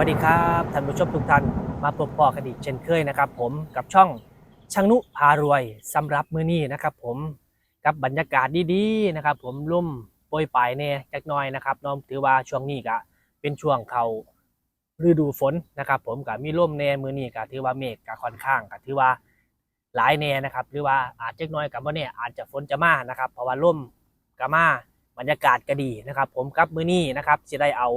วัสดีครับท่านผู้ชมทุกท่านมาพบปอกันอีกเช่นเคยนะครับ ผมกับช่องช่างนุพารวยสำหรับมื้อนี้นะครับ ผมกับบรรยากาศดีๆนะครับ ผมลุ่มโปรยปลายเนี่ยจักน้อยนะครับน้องถือว่าช่วงนี้ก็เป็นช่วงเขาฤดูฝนนะครับ ผมกับมีร่มแน่มือนี้ก็ถือว่าเมฆก็ค่อนข้างก็ถือว่าหลายแน่นะครับหรือว่าอาจจะน้อยกับว่าเนี่ยอาจจะฝนจะมานะครับ เพราะว่าร่มก็มาบรรยากาศก็ดีนะครับ ผมกับมือนี้นะครับจะได้เอา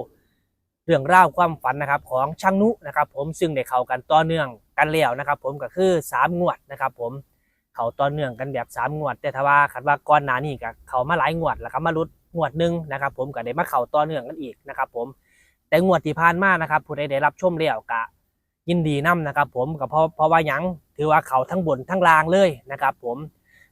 เรื่องราวความฝันนะครับของช่างนุนะครับ ผมซึ่งได้เข้ากันต่อเนื่องกันแล้วนะครับ ผมก็คือสามงวดนะครับ ผมเขาต่อเนื่องกันแบบสามงวด แต่ถ้าว่าคันว่าก่อนหน้านี้ก็เขามาหลายงวดแล้วครับมาลุดงวดหนึ่งนะครับ ผมก็ได้มาเข้าต่อเนื่องกันอีกนะครับ ผมแต่งวดที่ผ่านมานะครับผู้ใดได้รับชมแล้วก็ยินดีนํนะครับ ผมก็เพราะเพราะว่ายังถือว่าเขาทั้งบนทั้งล่างเลยนะครับ ผม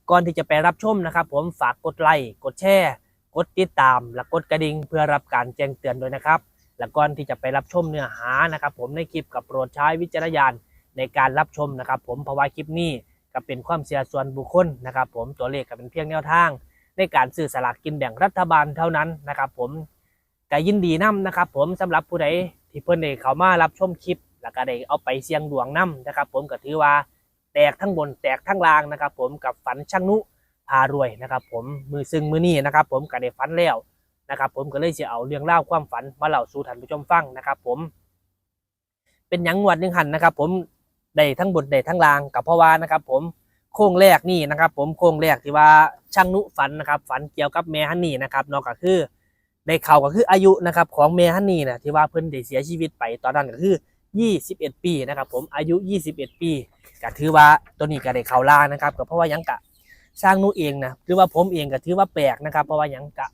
ก่อนที่จะไปรับชมนะครับ ผมฝากกดไลค์กดแชร์ กดติดตาม และกดกระดิ่งเพื่อรับการแจ้งเตือนด้วยนะครับ และก่อนที่จะไปรับชมเนื้อหานะครับ ผมในคลิปกับโปรดใช้วิจารณญาณในการรับชมนะครับ ผมเพราะว่าคลิปนี้ก็เป็นความเสียส่วนบุคคลนะครับ ผมตัวเลขก็เป็นเพียงแนวทาง ในการซื้อสลากกินแบ่งรัฐบาลเท่านั้นนะครับ ผมก็ยินดีนํนะครับ ผมสำหรับผู้ใดที่เพิ่นได้เข้ามารับชมคลิป แล้วก็ได้เอาไปเสี่ยงดวงนํนะครับ ผมก็ถือว่าแตกทั้งบนแตกทั้งล่างนะครับ ผมกับฝันช่างนุพารวยนะครับ ผมมือซึ่งมือนี้นะครับ ผมก็ได้ฝันแล้ว นะครับผมก็เลยจะเอาเรื่องเล่าความฝันมาเล่าสู่ท่านผู้ชมฟังนะครับผม เป็นหยังงวดหนึ่งหันนะครับ ผมได้ทั้งบนได้ทั้งล่างกับพ่อวานะครับ ผมโค้งแรกนี่นะครับ ผมโค้งแรกที่ว่าช่างนุฝันนะครับ ฝันเกี่ยวกับแม่ฮันนี่นะครับนอกก็คือได้เข่าก็คืออายุนะครับของแม่ฮันนี่นะที่ว่าเพิ่นได้เสียชีวิตไปตอนนั้นก็คือ 21 ปีนะครับผมอายุ 21 ปีก็ถือว่าตัวนี้ก็ได้เข่าล่านะครับก็เพราะว่ายังกะสร้างนุเองนะหรือว่าผมเองก็ถือว่าแปลกนะครับ เพราะว่ายังกะ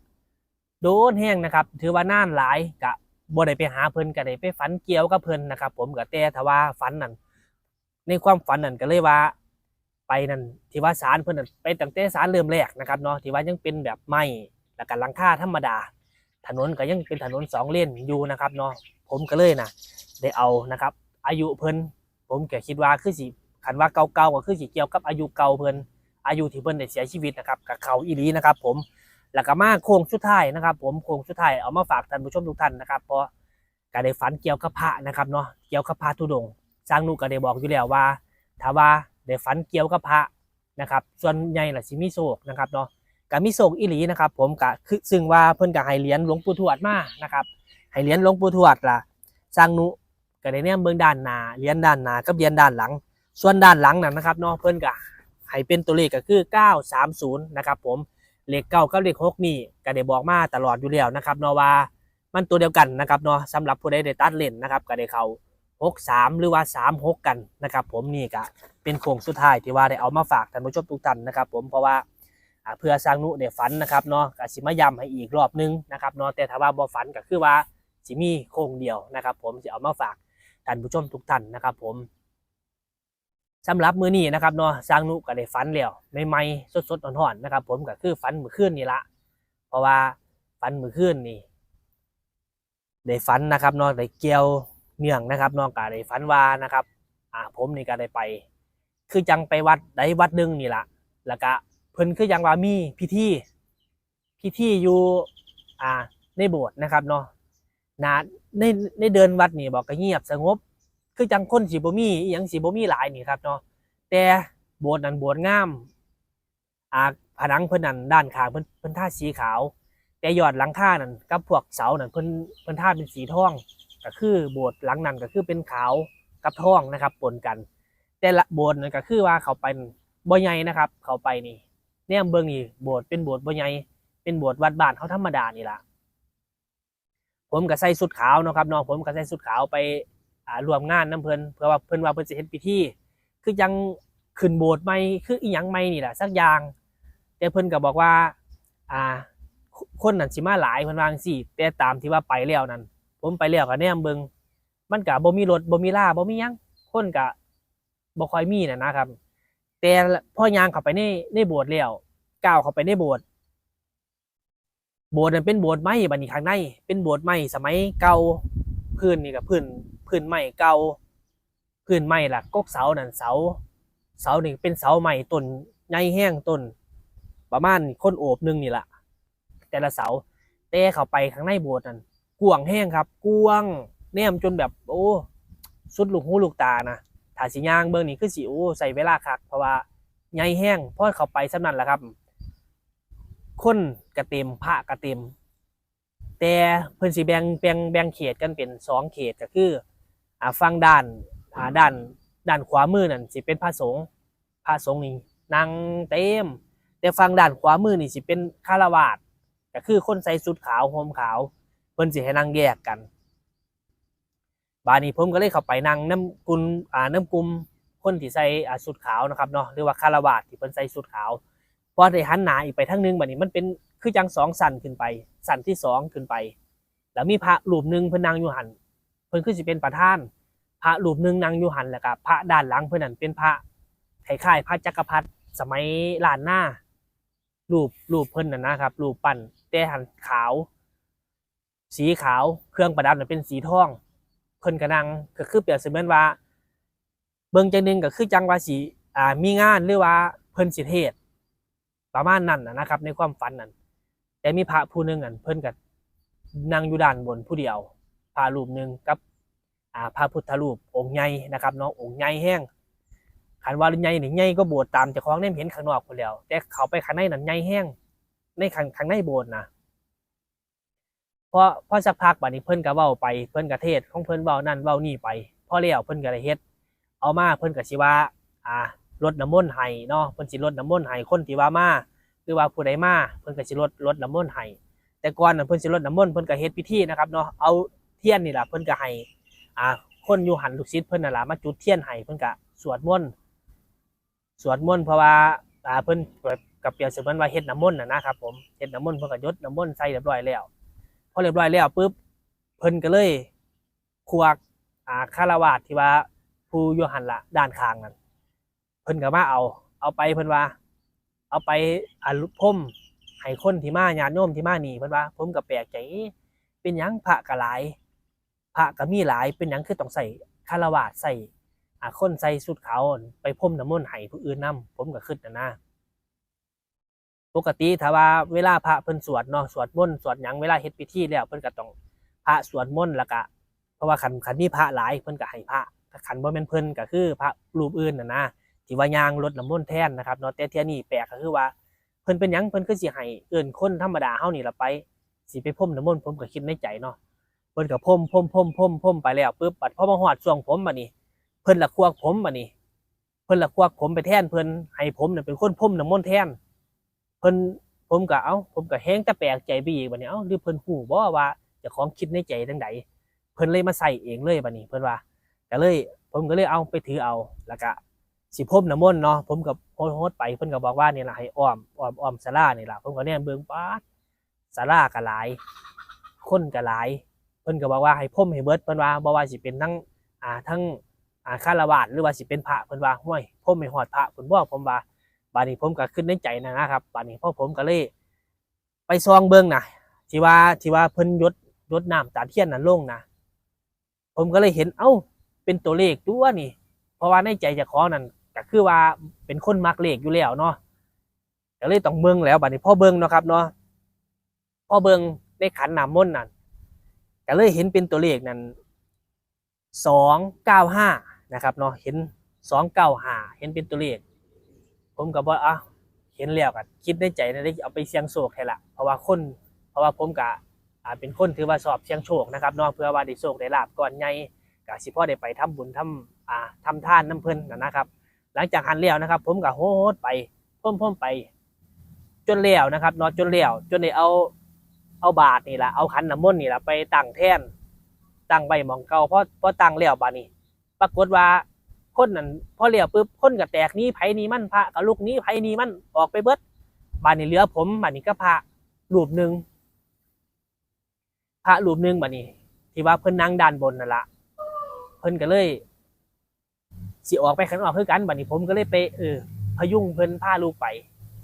โดนแห้งนะครับ ถือว่าน่านหลายกะบ่ได้ไปหาเพิ่นก็ได้ไปฝันเกี่ยวกับเพิ่นนะครับ ผมก็แต่ถ้าว่าฝันนั่นในความฝันนั่นก็เลยว่า ไปนั่นที่ว่าสารเพิ่นนั่นไปตั้งแต่สารเริ่มแรกนะครับเนาะที่ว่ายังเป็นแบบไม้แล้วก็หลังคาธรรมดา ถนนก็ยังเป็นถนนสองเลนอยู่นะครับเนาะผมก็เลยนะได้เอานะครับ อายุเพิ่นผมก็คิดว่าคือสิคันว่าเก่าๆก็คือสิเกี่ยวกับอายุเก่าเพิ่นอายุที่เพิ่นได้เสียชีวิตนะครับกับเขาอีหลีนะครับ ผม แล้วก็มาโค้งสุดท้ายนะครับ ผมโค้งสุดท้ายเอามาฝากท่านผู้ชมทุกท่านนะครับเพราะการได้ฝันเกี่ยวกับพระนะครับเนาะเกี่ยวกับพระธุดงสร้างนุก็ได้บอกอยู่แล้วว่าถ้าว่าได้ฝันเกี่ยวกับพระนะครับ ส่วนใหญ่ล่ะสิมีโศกนะครับเนาะก็มีโศกอีหลีนะครับ ผมก็คือซึ่งว่าเพิ่นก็ให้เหรียญหลวงปู่ทวดมานะครับให้เหรียญหลวงปู่ทวดล่ะสร้างนุก็ได้แนมเบิ่งด้านหน้าเหรียญด้านหน้ากับเหรียญด้านหลัง ส่วนด้านหลังนั่นนะครับเนาะเพิ่นก็ให้เป็นตัวเลขก็คือ 930นะครับผม เลขเก้ากับเลขหกนี่ก็ได้บอกมาตลอดอยู่แล้วนะครับเนาะว่ามันตัวเดียวกันนะครับเนาะสำหรับผู้ใดได้ตัดเล่นนะครับก็ได้เขาหกสามหรือว่าสามหกกันนะครับผมนี่ก็เป็นโค้งสุดท้ายที่ว่าได้เอามาฝากท่านผู้ชมทุกท่านนะครับ ผมเพราะว่าเพื่อสร้างนุได้ฝันนะครับเนาะก็สิมาย้ำให้อีกรอบนึงนะครับเนาะแต่ถ้าว่าบ่ฝันก็คือว่าสิมีโค้งเดียวนะครับ ผมสิเอามาฝากท่านผู้ชมทุกท่านนะครับ ผม สำหรับมือนี้นะครับเนาะสร้างนุก็ได้ฝันแล้วใหม่ๆสดๆร้อนๆนะครับ ผมก็คือฝันมื่อคืนนี่ละเพราะว่าฝันมื่อคืนนี่ได้ฝันนะครับเนอกได้เกี่ยวเนื่องนะครับเนอกจากได้ฝันว่านะครับ อ่าผมนี่ก็ได้ไป คือจังไปวัดใดวัดนึงนี่ละแล้วก็เพิ่นคือยังว่ามีพิธีพิธีอยู่อ่าในโบสถ์นะครับเนาะนะในในเดินวัดนี่บอกก็เงียบสงบ คือจังคนสีบ่มีอหยังสีบ่มีหลายนี่ครับเนาะแต่โบสถ์นั้นโบสถ์งามอ่าผนังเพิ่นนั่นด้านข้างเพิ่นเพิ่นท่าสีขาว แต่ยอดหลังคานั่นกับพวกเสานั่นเพิ่นเพิ่นท่าเป็นสีทองก็คือโบสถ์หลังนั้นก็คือเป็นขาวกับทองนะครับปนกัน แต่ละโบสถ์นั่นก็คือว่าเขาไปบ่ใหญ่นะครับ เขาไปนี่เนี่ยเบิ่งนี่โบสถ์เป็นโบสถ์บ่ใหญ่เป็นโบสถ์วัดบ้านเขาธรรมดานี่ล่ะผมก็ใส่สุดขาวเนาะครับน้องผมก็ใส่สุดขาวไป อ่ารวมงานน้ำเพิ่นเพื่อว่าเพิ่นว่าเพิ่นสิเฮ็ดพิธีคือยังขึ้นโบสถ์ใหม่คืออีหยังใหม่นี่แหละสักอย่าง แต่เพิ่นก็บอกว่าอ่าคนนั่นสิมาหลายเพิ่นว่าจังซี้แต่ตามที่ว่าไปแล้วนั่นผมไปแล้วก็แนมเบิงมันก็บ่มีรถบ่มีล่าบ่มีหยังคนก็บ่ค่อยมีน่ะนะครับ แต่พอยางเข้าไปในในโบสถ์แล้วก้าวเข้าไปในโบสถ์โบสถ์นั้นเป็นโบสถ์ไม้บัดนี้ข้างในเป็นโบสถ์ไม้สมัยเก่าพื้นนี่ก็พื้น พื้นไม้เก่าพื้นไม้ล่ะกกเสานั่นเสา เสานี่เป็นเสาใหม่ต้นใหญ่แห้งต้น ประมาณคนโอบหนึงนี่แหละแต่ละเสาแต่เข้าไปข้างในโบสถ์นั่นกวงแห้งครับกวงแนมจนแบบโอ้สุดลูกหูลูกตานะถ้าสิย่างเบิ่งนี่คือสิโอ้ใส่เวลาคัก เพราะว่าใหญ่แห้งพอเข้าไปสำนั้นแหละครับ คนกระเต็มพระกระเต็มแต่เพิ่นสิแบ่งแบ่งแบ่งเขตกันเป็นสองเขตก็คือ อ่าฟังด้านอ่าด้านด้านขวามือนั่นสิเป็นพระสงฆ์พระสงฆ์นี่นั่งเต็ม แต่ฝั่งด้านขวามือนี่สิเป็นฆราวาสก็คือคนใส่ชุดขาวห่มขาวเพิ่นสิให้นั่งแยกกัน บานี้ผมก็เลยเข้าไปนั่งน้ำกุลอ่าน้ำกลุ่มคนที่ใส่อ่าชุดขาวนะครับเนาะหรือว่าคารวาสที่เพิ่นใส่ชุดขาวพอได้หันหน้าอีกไปทางนึงบัดนี้มันเป็นคือจังสองสันขึ้นไป สันที่สองขึ้นไป แล้วมีพระรูปหนึ่งเพิ่นนั่งอยู่หัน พิ่นคือสิเป็นประธาน พระรูปหนึ่งนั่งยูหันแหล้วก็พระด้านหลังเพิ่นนั่นเป็นพระคล้ายๆพระจักรพรรดิสมัยล้านหน้ารูปรูปเพิ่นน่ะนะครับรูปปั้นแต่หันขาว สีขาวเครื่องประดับน่ะเป็นสีทองเพิ่นก็นั่งก็คือเปรียบเสมือนว่า เบิ่งจังหนึงก็คือจังว่าสิอ่ามีงานหรือว่าเพิ่นสิเทศประมาณนั้นนะครับ ในความฝันนั้นแต่มีพระผู้หนึ่งอันเพิ่นก็นั่งอยู่ด้านบนผู้เดียว พระรูปหนึ่งกับอ่าพระพุทธรูปองค์ใหญ่นะครับเนาะองค์ใหญ่แห้งขันว่าใหญ่นี่ใหญ่ก็โบสถ์ตามเจ้าของได้เห็นข้างนอกคนเดียวแต่เขาไปข้างในนั่นใหญ่แห้งในข้างข้างในโบสถ์นะเพราะพอสักพักบัดนี้เพิ่นก็เว้าไปเพิ่นก็เทศของเพิ่นเว้านั่นเว้านี่ไปพอแล้วเพิ่นก็ได้เฮ็ด เอามาเพิ่นก็สิว่าอ่ารดน้ำมนต์ให้เนาะเพิ่นสิรดน้ำมนต์ให้คนที่ว่ามาหรือว่าผู้ใดมาเพิ่นก็สิรดรดน้ำมนต์ให้แต่ก่อนน่ะเพิ่นสิรดน้ำมนต์เพิ่นก็เฮ็ดพิธีนะครับเนาะเอา เทียนนี่ละเพิ่นก็ให้อ่าคนอยู่หันลูกศิษย์เพิ่นน่ะล่ะมาจุดเทียนให้เพิ่นก็สวดมนต์สวดมนต์เพราะว่าอ่าเพิ่นกับเปรียบเสมือนว่าเฮ็ดน้ำมนต์น่ะนะครับผมเฮ็ดน้ำมนต์เพิ่นก็ยดน้ำมนต์ใส่เรียบร้อยแล้วพอเรียบร้อยแล้วปุ๊บเพิ่นก็เลยควักอ่าคารวาสที่ว่าผู้อยู่หันละด้านข้างนั่นเพิ่นก็มาเอา เอาไปเพิ่นว่า เอาไปอ่าพมให้คนที่มาญาติโยมที่มานี่เพิ่นว่า ผมก็แปลกใจเอ๊ะเป็นหยังพระก็หลาย พระก็มีหลายเป็นหยังคือต้องใส่คารวาสใส่อ่าคนใส่สุดขาวไปพ่มน้ำมนต์ให้ผู้อื่นนํผมก็คิดนะนะปกติถ้าว่าเวลาพระเพิ่นสวดเนาะสวดมนต์สวดหยังเวลาเฮ็ดพิธีแล้วเพิ่นก็ต้องพระสวดมนต์แล้วก็เพราะว่าคันคันมีพระหลายเพิ่นก็ให้พระถ้าคันบ่แม่นเพิ่นก็คือพระรูปอื่นน่ะนะที่ว่ายางรดน้ำมนต์แทนนะครับเนาะแต่เที่ยนี้แปลกก็คือว่าเพิ่นเป็นหยังเพิ่นคือสิให้เอิ้นคนธรรมดาเฮานี่ล่ะไปสิไปพ่มน้ำมนต์ผมก็คิดในใจเนาะ เพิ่นก็พ่มพ่มพ่มพ่มพ่มไปแล้วปุ๊บบัดพ่อมาฮอดช่วงผมบัดนี้ เพิ่นละควักผมบัดนี้ เพิ่นละควักผมไปแทนเพิ่นให้ผมเนี่ยเป็นคนพ่มน้ำมนต์แทน เพิ่นผมก็เอ้าผมก็แฮงต่แปลกใจไปอีกบัดนี้เอ้าหรือเพิ่นฮู้บ่ว่าจ้าของคิดในใจจังใดเพิ่นเลยมาใส่เองเลยบัดนี้ เพิ่นว่าก็เลย ผมก็เลยเอาไปถือเอาแล้วก็สิพ่มน้ำมนต์เนาะผมก็โฮดไปเพิ่นก็บอกว่านี่ล่ะให้อ้อมอ้อมอ้อมศาลานี่ล่ะผมก็เนี่ยเบิ่งป๊าดศาลาก็หลาย คนก็หลาย เพิ่นก็บอกว่าให้พ่มให้เบิดเพิ่นว่าบ่ว่าสิเป็นทั้งอ่าทั้งอ่าคารวาสหรือว่าสิเป็นพระเพิ่นว่าห้วยพ่มให้ฮอดพระเพิ่นบอกผมว่าบาดนี้ผมก็ขึ้นในใจนะนะครับบาดนี้พ่อผมก็เลย ไปซองเบิ่งนะที่ว่าที่ว่าเพิ่นยดยดน้ำตาเทียนนั่นลงนะผมก็เลยเห็นเอ้าเป็นตัวเลขตัวนี่ เพราะว่าในใจจ้าขอนั่นก็คือว่าเป็นคนมักเลขอยู่แล้วเนาะก็เลยต้องเบิ่งแล้วบัดนี้พ่อเบิ่งเนาะครับเนาะพ่อเบิ่งในขันน้ำมนต์นั่น ก็เลยเห็นเป็นตัวเลขนั้นสองเก้าห้านะครับเนาะเห็นสองเก้าห้าเห็นเป็นตัวเลข ผมก็บอกอะเห็นแล้วกันคิดในใจนะได้เอาไปเสี่ยงโชคให้ละเพราะว่าคนเพราะว่าผมกะอ่าเป็นคนถือว่าสอบเสี่ยงโชคนะครับเนาะเพื่อว่าได้โชคได้ลาบก่อนใหญ่กะสิพ่อได้ไปทำบุญทำอ่าทำทานน้ำเพิ่นนะครับ หลังจากหันแล้วนะครับ ผมก็โหดไปพ่มพ่มไป จนแล้วนะครับเนาะจนแล้วจนได้เอา เอาบาทนี่แหละเอาขันน้ำมนต์นี่แหละไปตั้งแท่นตั้งใบหมองเก่าเพราะเพราะตั้งแล้วบาดนี้ ปรากฏว่าคนนั้นพอเลี้ยวปุ๊บคนก็แตกนี้ไผนี้มันพระกับลูกนี้ไผนี้มันออกไปเบิดบาดนี้เหลือผมบาดนี้ก็พระรูปหนึ่งพระรูปหนึ่งบาดนี้ ที่ว่าเพิ่นนั่งด้านบนนั่นละเพิ่นก็เลยสิออกไปข้างนออกคือกันบาดนี้ผมก็เลยไปเออพยุงเพิ่นผ้าลูกไป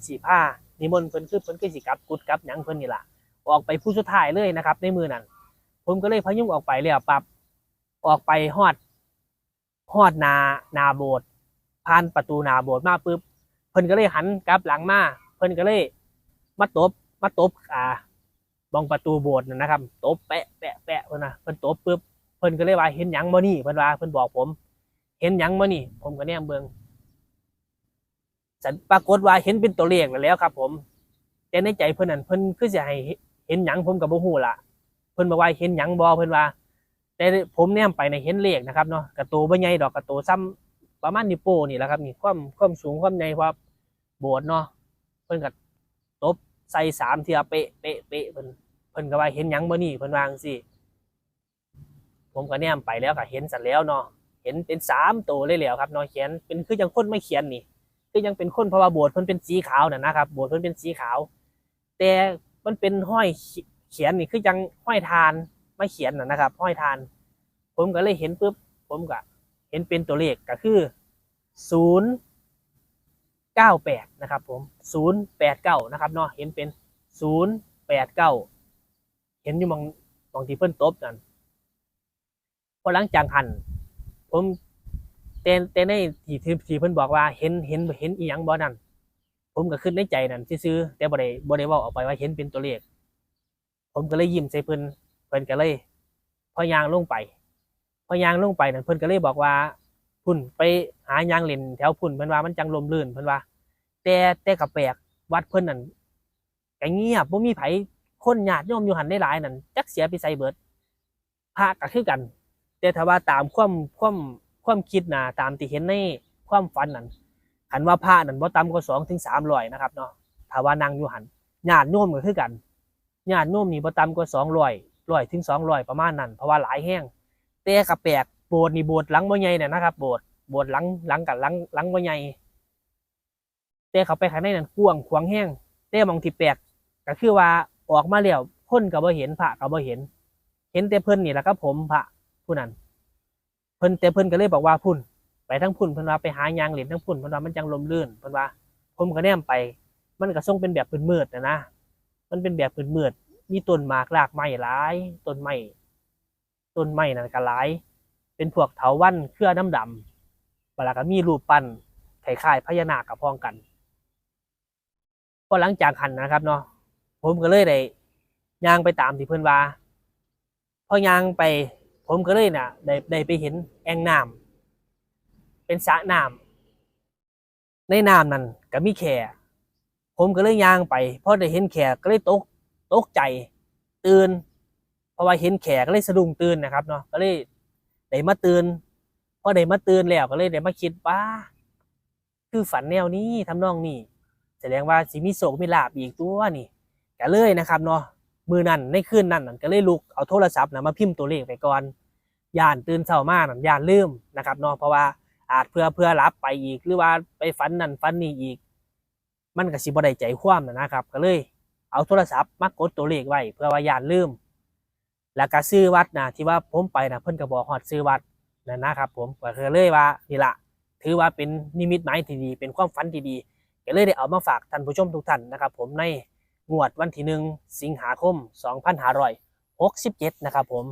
สีผ้านิมนต์เพิ่นคือเพิ่นคือสิกลับกุดกลับหยังเพิ่นนี่ล่ะ ออกไปผู้สุดท้ายเลยนะครับ ในมือนั้นผมก็เลยพยุงออกไปเลยปรับออกไปฮอดฮอดนานาโบสถ์ผ่านประตูนาโบสถ์มาปุ๊บเพิ่นก็เลยหันกลับหลังมาเพิ่นก็เลยมาตบมาตบอ่าบองประตูโบสถ์นะครับตบแปะแปะแปะเพิ่นนะเพิ่นตบปุ๊บเพิ่นก็เลยว่าเห็นหยังบ่นี่เพิ่นว่าเพิ่นบอกผม เห็นหยังบ่นี่ ผมก็แนมเบิ่งปรากฏว่าเห็นเป็นตัวเลขแล้วครับ ผม แต่ในใจเพิ่นนั่นเพิ่นคือสิให้ เห็นหยังผมก็บ่ฮู้ล่ะเพิ่นบอกว่าเห็นหยังบ่เพิ่นว่า แต่ผมแนมไปในเห็นเลขนะครับเนาะกระโตบใหญ่ดอกกระโตซ้ำประมาณนิ้วโป้นี่แหละครับนี่ความความสูงความใหญ่ความโบสถ์เนาะเพิ่นก็ตบใส่สามเทียเปะเปะเปะเพิ่นเพิ่นก็ว่าเห็นหยังบ่นี่เพิ่นวางซี่ผมก็แนมไปแล้วก็เห็นสันแล้วเนาะเห็นเป็นสามตัวเลยแล้วครับเนาะเขียนเป็นคือยังคนไม่เขียนนี่คือยังเป็นคนเพราะว่าโบสถ์เพิ่นเป็นสีขาวน่ะนะครับโบสถ์เพิ่นเป็นสีขาว แต่ มันเป็นห้อยเขียนนี่คือยังห้อยทานไม่เขียนนะครับห้อยทาน ผมก็เลยเห็นปุ๊บผมก็เห็นเป็นตัวเลขก็คือศูนย์เก้าแปดนะครับผมศูนย์แปดเก้านะครับเนาะเห็นเป็นศูนย์แปดเก้าเห็นอยู่มองมองที่เพิ่นตบนั่นพอหลังจากหันผมเต้นเต้นในที่ที่ที่เพิ่นบอกว่าเห็นเห็นเห็นอีหยังบ่นั่น ผมก็ขึ้นในใจนั่นซื่อแต่บ่ได้บ่ได้เว้าออกไปว่าเห็นเป็นตัวเลข ผมก็เลยยิ้มใส่เพิ่นเพิ่นก็เลย พอยางลงไป พอยางลงไปนั่นเพิ่นก็เลยบอกว่าพุ่นไปหายางเล่นแถวพุ่นเพิ่นว่ามันจังลมลื่นเพิ่นว่า แต่แต่ก็แปลกวัดเพิ่นนั่นก็เงียบบ่มีไผคนญาติโยมอยู่หันได้หลายนั่นจักเสียไปใส่เบิดพระก็คือกัน แต่ถ้าว่าตามความความความคิดนะตามที่เห็นในความฝันนั้น หันว่าพระนั่นบ่ต่ำกว่าสองถึงสามร้อยนะครับเนาะถ้าว่านั่งอยู่หันญาติโยมก็คือกันญาติโยมนี่บ่ต่ำกว่าสองร้อยร้อยถึงสองร้อยประมาณนั้นเพราะว่าหลายแห้งแต่ก็แปลกโบสถ์นี่โบสถ์หลังบ่ใหญ่เนี่ยนะครับโบสถ์โบสถ์หลังหลังกับหลังหลังบ่ใหญ่แต่เขาไปข้างในนั้นกว้างขวางแห้งแต่บางที่แปลกก็คือว่าออกมาแล้วคนก็บ่เห็นพระก็บ่เห็น เห็นแต่เพิ่นนี่แหละครับผมพระผู้นั้นเพิ่นแต่เพิ่นก็เลยบอกว่าพุ่น ไปทั้งพุ่นเพิ่นว่าไปหายางเหรียญทั้งพุ่นเพิ่นว่ามันจังลมลื่นเพิ่นว่าผมก็แนมไป มันก็ทรงเป็นแบบมืดนะนะมันเป็นแบบมืดมีต้นหมากรากไม้หลายต้นไม้ต้นไม้นั่นก็หลาย เป็นพวกเถาวัลย์เครือน้ำดำเวลาก็มีรูปปั้นคล้ายพญานาคกับพ้องกันพอหลังจากหันนะครับเนาะผมก็เลยได้ย่างไปตามที่เพิ่นว่าพอย่างไป ผมก็เลยน่ะได้ได้ไปเห็นแอ่งน้ำ เป็นสระน้ำในน้ำนั้นก็มีแขผมก็เลยย่างไปพอได้เห็นแขก็เลยตกตกใจตื่นเพราะว่าเห็นแขก็เลยสะดุ้งตื่นนะครับเนาะก็เลยได้มาตื่นพอได้มาตื่นแล้วก็เลยได้มาคิดว่า คือฝันแนวนี้ทำนองนี้แสดงว่าสิมีโศกมีลาบอีกตัวนี่ก็เลยนะครับเนาะมือนั่นในคืนนั้นนั่นก็เลยลุกเอาโทรศัพท์นะมาพิมพ์ตัวเลขไปก่อนย่านตื่นเช้ามานั่นย่านลืมนะครับเนาะเพราะว่า อาจเพื่อเพื่อรับไปอีก หรือว่าไปฝันนั่นฝันนี่อีก มันก็สิบ่ได้ใจความนะนะครับ ก็เลยเอาโทรศัพท์มากดตัวเลขไว้เพื่อว่าย่านลืม แล้วก็ซื้อวัดนะที่ว่าผมไปนะเพิ่นก็บอกฮอดซื้อวัดนั่นะครับผมก็เลยว่านี่ละถือว่าเป็นนิมิตหมายที่ดีเป็นความฝันที่ดีก็เลยได้เอามาฝากท่านผู้ชมทุกท่านนะครับ ผมในงวดวันที่หนึ่งสิงหาคม2567นะครับผม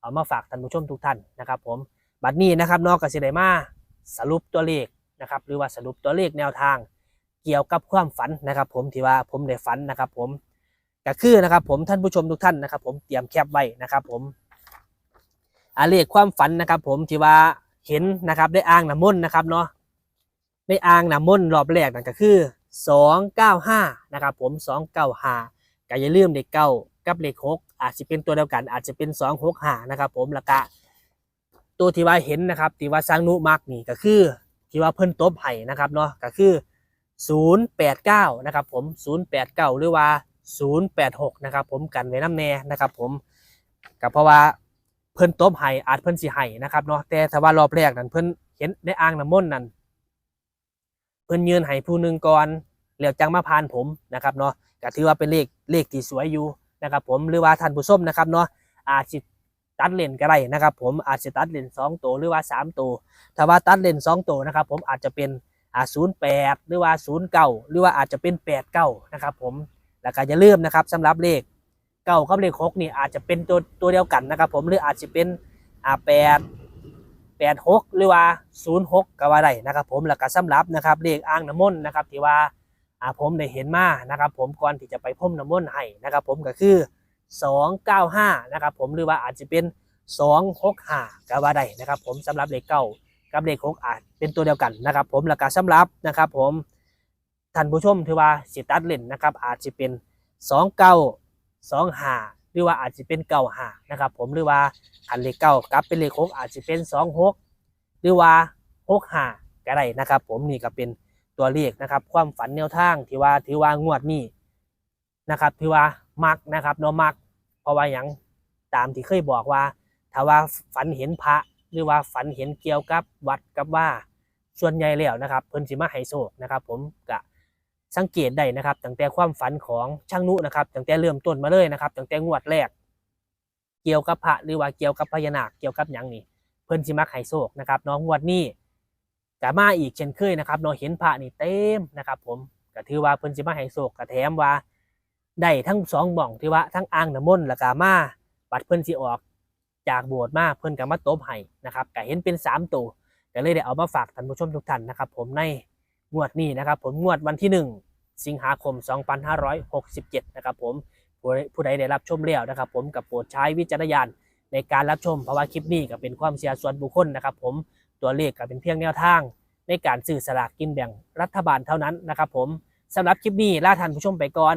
เอามาฝากท่านผู้ชมทุกท่านนะครับ ผมบัดนี้นะครับนอกจากสิไดมา สรุปตัวเลขนะครับหรือว่าสรุปตัวเลขแนวทางเกี่ยวกับความฝันนะครับ ผมที่ว่าผมได้ฝันนะครับผมก็คือนะครับผมท่านผู้ชมทุกท่านนะครับ ผมเตรียมแคปไว้นะครับ ผมอาเลขความฝันนะครับ ผมที่ว่าเห็นนะครับได้อ้างน้ำมนต์นะครับเนาะได้อ้างน้ำมนต์รอบแรกนั่นก็คือสองเก้าห้านะครับผมสองเก้าห้าก็อย่าลืมเลขเก้ากับเลขหกอาจจะเป็นตัวเดียวกันอาจจะเป็นสองหกห้านะครับผมแล้วก็ ตัวที่ว่าเห็นนะครับที่ว่าสร้างนุมักนี่ก็คือที่ว่าเพิ่นตบไห้นะครับเนาะก็คือศูนย์แปดเก้านะครับผมศูนย์แปดเก้าหรือว่าศูนย์แปดหกนะครับผมกันไว้น้ำแน่นะครับผมก็เพราะว่าเพิ่นตบไห้อาจเพิ่นสิไห้นะครับเนาะแต่ถ้าว่ารอบแรกนั้นเพิ่นเห็นในอ่างน้ำมนต์นั้นเพิ่นยืนให้ผู้หนึ่งก่อนแล้วจังมาพานผมนะครับเนาะก็ถือว่าเป็นเลขเลขที่สวยอยู่นะครับผมหรือว่าท่านผู้ชมนะครับเนาะอาจสิ ตัดเลนก็ได้นะครับ ผมอาจจะตัดเลนสองตัวหรือว่าสามตัวถ้าว่าตัดเลนสองตัวนะครับ ผมอาจจะเป็นอ่าศูนย์แปดหรือว่าศูนย์เก้าหรือว่าอาจจะเป็นแปดเก้านะครับ ผมแล้วก็อย่าลืมนะครับสำหรับเลขเก้ากับเลขหกนี่อาจจะเป็นตัวตัวเดียวกันนะครับ ผมหรืออาจจะเป็นอ่าแปดแปดหกหรือว่าศูนย์หกก็ว่าได้นะครับ ผมแล้วก็สำหรับนะครับเลขอ่างน้ำมนต์นะครับที่ว่าอ่าผมได้เห็นมานะครับ ผมก่อนที่จะไปพ่มน้ำมนต์ให้นะครับ ผมก็คือ สองเก้าห้านะครับผมหรือว่าอาจจะเป็นสองหกห้าก็ว่าได้นะครับผมสำหรับเลขเก้ากับเลขหกอาจเป็นตัวเดียวกันนะครับผมแล้วก็สำหรับนะครับผมท่านผู้ชมที่ว่าสิตัดเล่นนะครับอาจจะเป็นสองเก้าสองห้าหรือว่าอาจจะเป็นเก้าห้านะครับผมหรือว่าอันเลขเก้ากับเป็นเลขหกอาจจะเป็นสองหกหรือว่าหกห้าก็ได้นะครับผมนี่ก็เป็นตัวเลขนะครับความฝันแนวทางที่ว่าที่ว่างวดนี้นะครับที่ว่า มักนะครับเนาะมัก เพราะว่าอย่างตามที่เคยบอกว่า ถ้าว่าฝันเห็นพระหรือว่าฝันเห็นเกี่ยวกับวัดกับว่าส่วนใหญ่แล้วนะครับ เพิ่นสิมาให้โชคนะครับ ผมก็สังเกตได้นะครับตั้งแต่ความฝันของช่างนุนะครับตั้งแต่เริ่มต้นมาเลยนะครับตั้งแต่งวดแรก เกี่ยวกับพระหรือว่าเกี่ยวกับพญานาคเกี่ยวกับหยังนี่เพิ่นสิมาให้โชคนะครับน้องงวดนี้ก็มาอีกเช่นเคยนะครับเนาะเห็นพระนี่เต็มนะครับ ผมก็ถือว่าเพิ่นสิมาให้โชคก็แถมว่า ได้ทั้งสองหม่องที่ว่าทั้งอ่างน้ำมนต์แล้วก็มาบัดเพิ่อนสิออก จากโบสถ์มาเพิ่อนก็มาตบให้นะครับก็เห็นเป็นสามตัวก็เลยได้เอามาฝากท่านผู้ชมทุกท่านนะครับผมในงวดนี้นะครับผมงวดวันที่หนึ่งสิงหาคม 2567 นะครับผมผู้ใดได้รับชมแล้วนะครับผมกับโปรดใช้วิจารณญาณในการรับชมเพราะว่าคลิปนี้ก็เป็นความเชื่อส่วนบุคคลนะครับผมตัวเลขก็เป็นเพียงแนวทาง ในการซื้อสลากกินแบ่งรัฐบาลเท่านั้นนะครับผมสำหรับคลิปนี้ลาท่านผู้ชมไปก่อน